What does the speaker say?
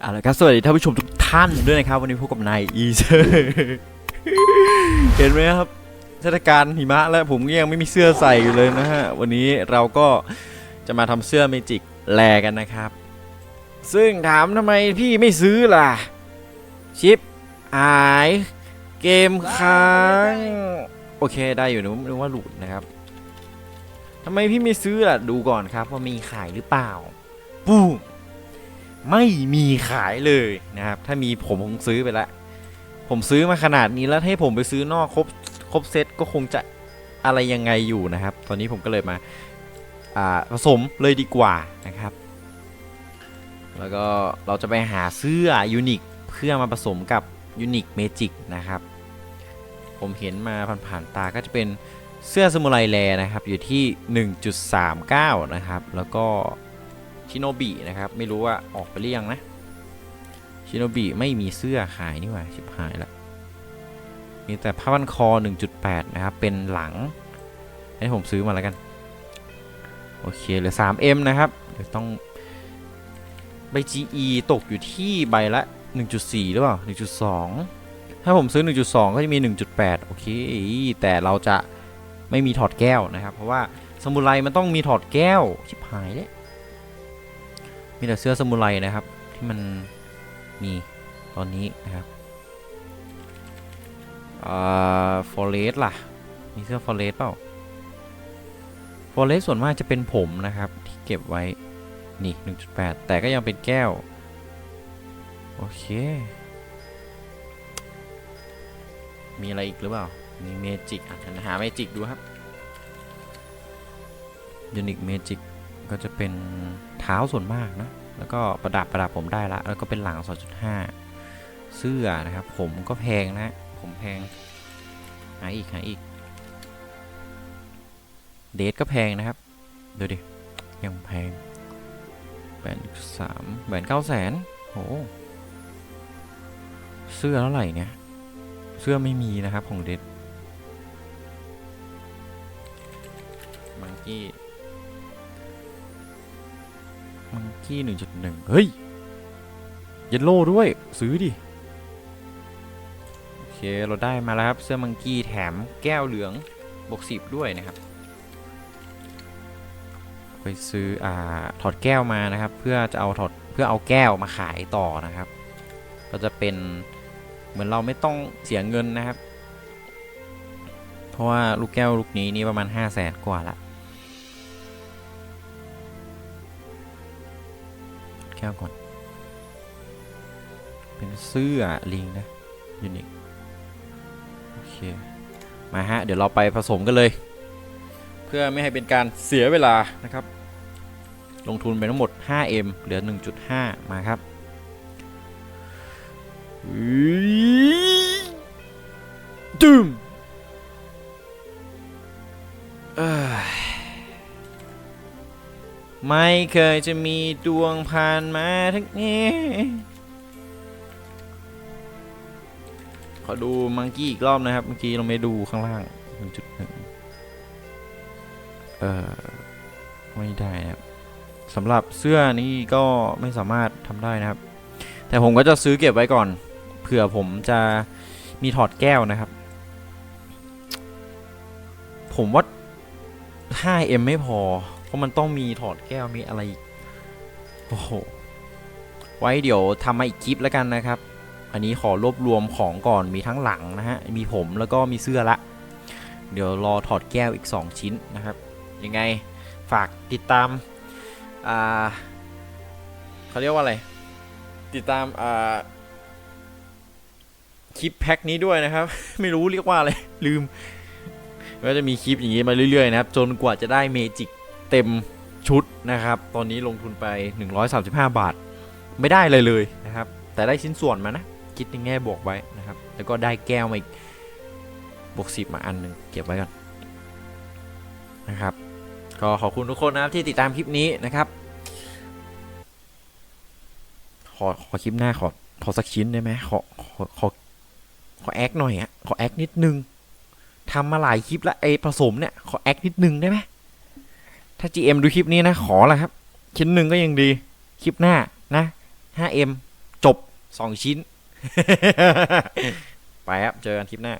เอาละครับสวัสดีท่านผู้ชมทุกท่านด้วยนะครับ วันนี้พบกับนายอีเซอร์เห็นไหมครับเทศกาลหิมะแล้วผมก็ยังไม่มีเสื้อใส่อยู่เลยนะฮะ วันนี้เราก็จะมาทำเสื้อเมจิกแลกันนะครับ ซึ่งถามทำไมพี่ไม่ซื้อล่ะ ชิปหาย เกมค้าง โอเคได้อยู่นึกว่าหลุดนะครับ ทำไมพี่ไม่ซื้อล่ะ ดูก่อนครับว่ามีขายหรือเปล่าปุ้มไม่มีขายเลยนะครับ ถ้ามีผมคงซื้อไปล้วผมซื้อมาขนาดนี้แล้วให้ผมไปซื้อนอกครบครบเซตก็คงจะอะไรยังไงอยู่นะครับ ตอนนี้ผมก็เลยมาผสมเลยดีกว่านะครับ แล้วก็เราจะไปหาเสื้อยูนิคเพื่อมาผสมกับยูนิคเมจิกนะครับ ผมเห็นมาผ่านๆตาก็จะเป็น เสื้อสมุไรแลนะครับอยู่ที่ 1.39 นะครับ แล้วก็ชิโนบินะครับ ไม่รู้ว่าออกไปหรือยังนะ ชิโนบิไม่มีเสื้อขายนี่หว่าชิบหายละมีแต่ผ้าพันคอ 1.8 นะครับ เป็นหลัง ให้ผมซื้อมาแล้วกัน โอเคเหลือ 3M นะครับ เดี๋ยวต้องใบ GE ตกอยู่ที่ใบละ 1.4 หรือเปล่า 1.2 ถ้าผมซื้อ 1.2 ก็จะมี 1.8 โอเค แต่เราจะ ไม่มีถอดแก้วนะครับ เพราะว่าสมุไรมันต้องมีถอดแก้วชิบหายเลยมีแต่เสื้อสมุไรนะครับ ที่มันมีตอนนี้นะครับอ่าฟอเรสล่ะ มีเสื้อฟอเรสเปล่าฟอเรสส่วนมากจะเป็นผมนะครับ ที่เก็บไว้นี่ 1.8 แต่ก็ยังเป็นแก้ว โอเค มีอะไรอีกหรือเปล่า มีเมจิกอะหาเมจิกดูครับยูนิคเมจิกก็จะเป็นเท้าส่วนมากนะ แล้วก็ประดับประดับผมได้ละ แล้วก็เป็นหลัง 2.5 เสื้อนะครับ ผมก็แพงนะ ผมแพง หาอีก หาอีก เดทก็แพงนะครับ ดูดิ ยังแพงแบนสามแบนเก้าแสนโห เสื้อเท่าไหร่เนี่ย เสื้อไม่มีนะครับของเดท มังกี้ มังกี้หนึ่งจุดหนึ่งเฮ้ย เยลโล่ด้วย ซื้อดิ โอเค เราได้มาแล้วครับ เสื้อมังกี้แถมแก้วเหลืองบวกสิบด้วยนะครับ ไปซื้อ อ่า ถอดแก้วมานะครับ เพื่อจะเอาถอด เพื่อเอาแก้วมาขายต่อนะครับ ก็จะเป็นเหมือนเราไม่ต้องเสียเงินนะครับ เพราะว่าลูกแก้วลูกนี้นี่ประมาณ 5 0 0แสนกว่าละ ก้วก่อน เป็นเสื้อลิงนะยูนิคโอเค มาฮะ เดี๋ยวเราไปผสมกันเลย เพื่อไม่ให้เป็นการเสียเวลานะครับ ลงทุนไปทั้งหมด 5M เหลือ 1.5 มาครับตึม ไม่เคยจะมีดวงผ่านมาทั้งนี้ ขอดูมังกี้อีกรอบนะครับ เมื่อกี้เราไม่ดูข้างล่าง1.1เออไม่ได้นะครับสำหรับเสื้อนี้ก็ไม่สามารถทำได้นะครับ แต่ผมก็จะซื้อเก็บไว้ก่อน เผื่อผมจะมีถอดแก้วนะครับ ผมว่า 5M ไม่พอ ราะมันต้องมีถอดแก้วมีอะไรโอ้โหไว้เดี๋ยวทำมาอีกคลิปแล้วกันนะครับ อันนี้ขอรวบรวมของก่อนมีทั้งหลังนะฮะมีผมแล้วก็มีเสื้อละ เดี๋ยวรอถอดแก้วอีก 2 ชิ้นนะครับ ยังไงฝากติดตามอ่าเขาเรียกว่าอะไร ติดตามอ่าคลิปแพ็คนี้ด้วยนะครับ ไม่รู้เรียกว่าอะไรลืมก็จะมีคลิปอย่างนี้มาเรื่อยๆนะครับ จนกว่าจะได้เมจิก เต็มชุดนะครับ ตอนนี้ลงทุนไป 135 บาท ไม่ได้เลยเลยนะครับ แต่ได้ชิ้นส่วนมานะ คิดในแง่บวกไว้นะครับ แล้วก็ได้แก้วมาอีกบวกสิบมาอันหนึ่งเก็บไว้ก่อนนะครับ ก็ขอบคุณทุกคนนะครับที่ติดตามคลิปนี้นะครับ ขอขอคลิปหน้าขอขอสักชิ้นได้ไหมขอขอขอขอแอคหน่อยอะขอแอคนิดนึงทำมาหลายคลิปแล้วไอผสมเนี่ยขอแอคนิดนึงได้ไหม ถ้า GM ดูคลิปนี้นะ ขอละครับ ชิ้นหนึ่งก็ยังดี คลิปหน้านะ 5M จบ 2 ชิ้น ไปครับ เจอกันคลิปหน้า